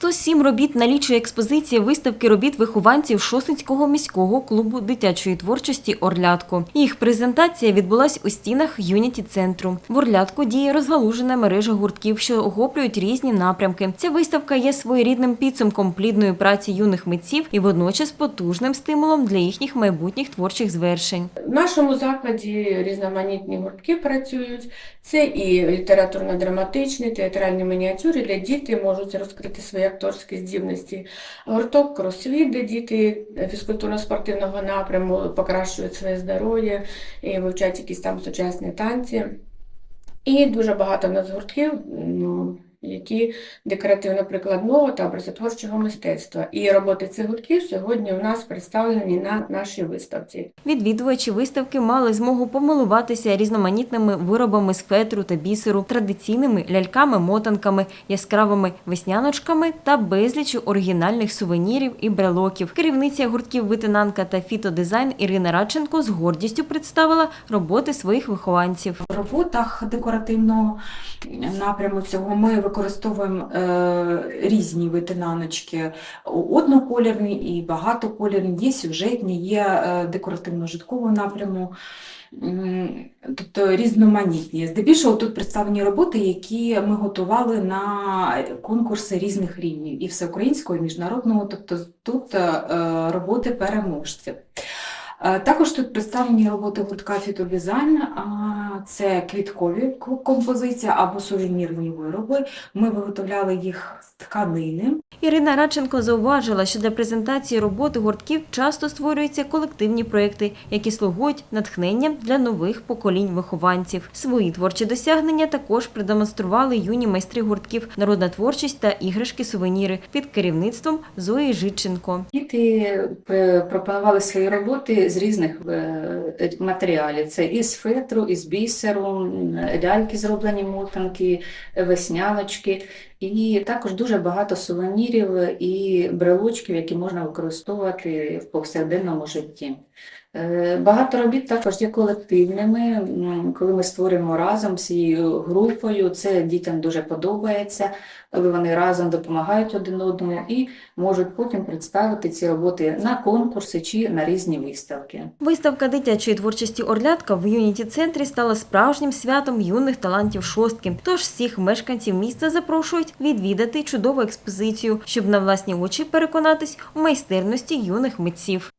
107 робіт налічує експозиція виставки робіт вихованців Шосинського міського клубу дитячої творчості Орлятко. Їх презентація відбулась у стінах Юніті центру. В Орлятку діє розгалужена мережа гуртків, що охоплюють різні напрямки. Ця виставка є своєрідним підсумком плідної праці юних митців і водночас потужним стимулом для їхніх майбутніх творчих звершень. В нашому закладі різноманітні гуртки працюють. Це і літературно-драматичні, театральні мініатюри, де діти можуть розкрити свої акторські здібності. Гурток кросфіт, де діти фізкультурно-спортивного напряму покращують своє здоров'я і вивчають якісь там сучасні танці. І дуже багато в нас гуртків, ну, які декоративно-прикладного та образотворчого мистецтва. І роботи цих гуртків сьогодні у нас представлені на нашій виставці. Відвідувачі виставки мали змогу помилуватися різноманітними виробами з фетру та бісеру, традиційними ляльками-мотанками, яскравими весняночками та безлічю оригінальних сувенірів і брелоків. Керівниця гуртків витинанка та фітодизайн Ірина Радченко з гордістю представила роботи своїх вихованців. В роботах декоративного напряму цього ми використовуємо е, різні витинаночки, одноколірні і багатоколірні, є сюжетні, є е, декоративно-житкового напряму, тобто різноманітні. Здебільшого тут представлені роботи, які ми готували на конкурси різних рівнів, і всеукраїнського, і міжнародного, тобто тут е, роботи переможців. Е, Також тут представлені роботи гуртка фітодизайн, а, це квіткові ко- композиції або сувенірні вироби. Ми виготовляли їх з тканини. Ірина Радченко зауважила, що для презентації роботи гуртків часто створюються колективні проекти, які слугують натхненням для нових поколінь вихованців. Свої творчі досягнення також продемонстрували юні майстри гуртків Народна творчість та іграшки-сувеніри під керівництвом Зої Житченко. Діти е, пропонували свої роботи з різних е, матеріалів. Це із фетру, із бісеру, ляльки зроблені мотанки, весняночки. І також дуже багато сувенірів і брелочків, які можна використовувати в повсякденному житті. Е, Багато робіт також є колективними, коли ми створюємо разом всією групою. Це дітям дуже подобається, коли вони разом допомагають один одному і можуть потім представити ці роботи на конкурси чи на різні виставки. Виставка дитячої творчості Орлятка в Юніті центрі стала справжнім святом юних талантів шостки. Тож всіх мешканців міста запрошують відвідати чудову експозицію, щоб на власні очі переконатись у майстерності юних митців.